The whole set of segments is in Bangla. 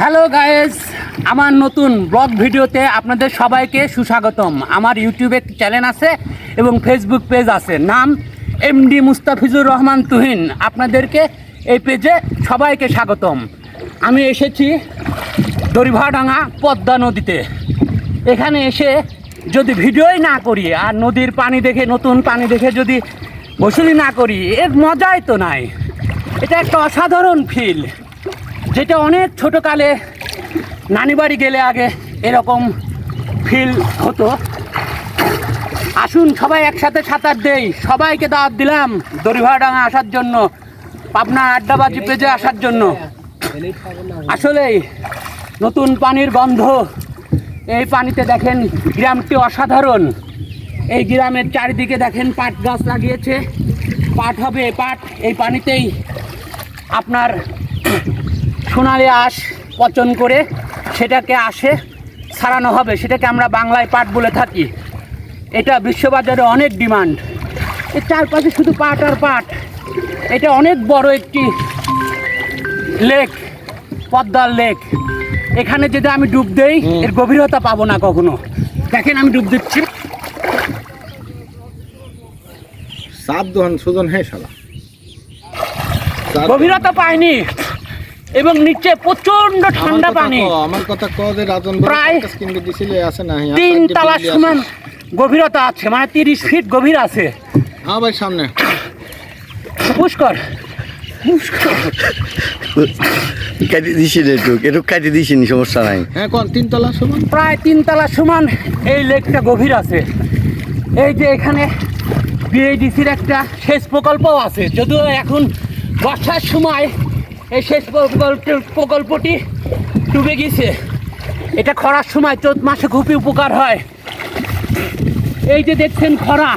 হ্যালো গায়েস আমার নতুন ব্লগ ভিডিওতে আপনাদের সবাইকে সুস্বাগতম। আমার ইউটিউবে চ্যানেল আছে এবং ফেসবুক পেজ আছে। নাম এমডি মুস্তাফিজুর রহমান তুহিন। আপনাদেরকে এই পেজে সবাইকে স্বাগতম। আমি এসেছি দরিভাডাঙ্গা পদ্মা নদীতে। এখানে এসে যদি ভিডিওই না করি আর নদীর পানি দেখে, নতুন পানি দেখে যদি গোসলই না করি, এর মজাই তো নাই। এটা একটা অসাধারণ ফিল যেটা অনেক ছোটোকালে নানি বাড়ি গেলে আগে এরকম ফিল হতো। আসুন সবাই একসাথে সাঁতার দেই। সবাইকে দাওয়াত দিলাম দড়িভাড়াডাঙ্গা আসার জন্য পাবনা আড্ডাবাজি পেজে আসার জন্য। আসলেই নতুন পানির গন্ধ। এই পানিতে দেখেন গ্রামটি অসাধারণ। এই গ্রামের চারিদিকে দেখেন পাট গাছ লাগিয়েছে। পাট হবে পাট এই পানিতেই আপনার সোনালি আঁশ পচন করে সেটাকে আসে ছাড়ানো হবে। সেটাকে আমরা বাংলায় পাট বলে থাকি। এটা বিশ্ববাজারে অনেক ডিমান্ড। এর চারপাশে শুধু পাট আর পাট। এটা অনেক বড় একটি লেক পদ্মার লেক। এখানে যদি আমি ডুব দেই এর গভীরতা পাবো না কখনো। দেখেন আমি ডুব দিচ্ছি। সাত দোহান সুজন হে শালা। গভীরতা পাইনি। এবং নিচে প্রচণ্ড ঠান্ডা পানি। আমার কথা ক যে রাজন প্রায় দিছিলে আছে না হ্যাঁ, তিন তালা সমান গভীরতা আছে মানে তিরিশ ফিট গভীর আছে। হ্যাঁ ভাই সামনে। পুষ্কর। কাটি দিছি রে টুক কাটি দিছি নি সমস্যা নাই। হ্যাঁ কোন তিন তলা সমান? প্রায় তিন সমান এই লেকটা গভীর আছে। এই যে এখানে বিএডিসির একটা সেচ প্রকল্পও আছে যদিও এখন বর্ষার সময় এই শেষ প্রকল্প প্রকল্পটি ডুবে গিয়েছে এটা খরার সময় চোদ্দ মাসে খুবই উপকার হয়। এই যে দেখছেন খরা,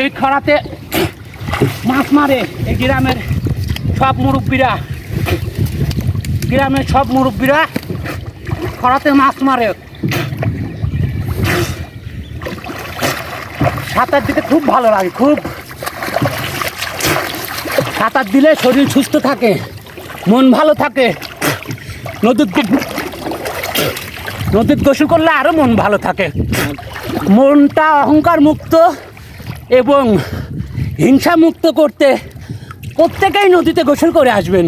এই খরাতে মাছ মারে এই গ্রামের সব মুরব্বীরা। গ্রামের সব মুরব্বীরা খরাতে মাছ মারে। সাঁতার দিতে খুব ভালো লাগে, খুব। সাঁতার দিলে শরীর সুস্থ থাকে। মন ভালো থাকে। নদীর নদীর গোসল করলে আরও মন ভালো থাকে। মনটা অহংকার মুক্ত এবং হিংসা মুক্ত করতে প্রত্যেকেই নদীতে গোসল করে আসবেন।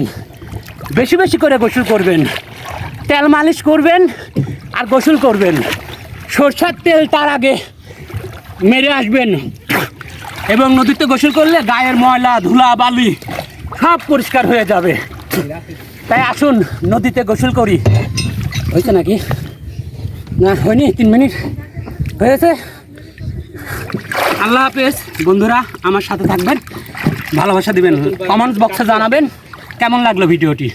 বেশি বেশি করে গোসল করবেন। তেল মালিশ করবেন আর গোসল করবেন। সরষার তেল তার আগে মেরে আসবেন। এবং নদীতে গোসল করলে গায়ের ময়লা, ধুলা, বালি সব পরিষ্কার হয়ে যাবে। তাই আসুন, নদীতে গোসল করি। হয়েছে নাকি? না, হয়নি, তিন মিনিট হয়েছে। আল্লাহ হাফেজ, বন্ধুরা, আমার সাথে থাকবেন, ভালোবাসা দিবেন। কমেন্ট বক্সে জানাবেন, কেমন লাগল ভিডিওটি?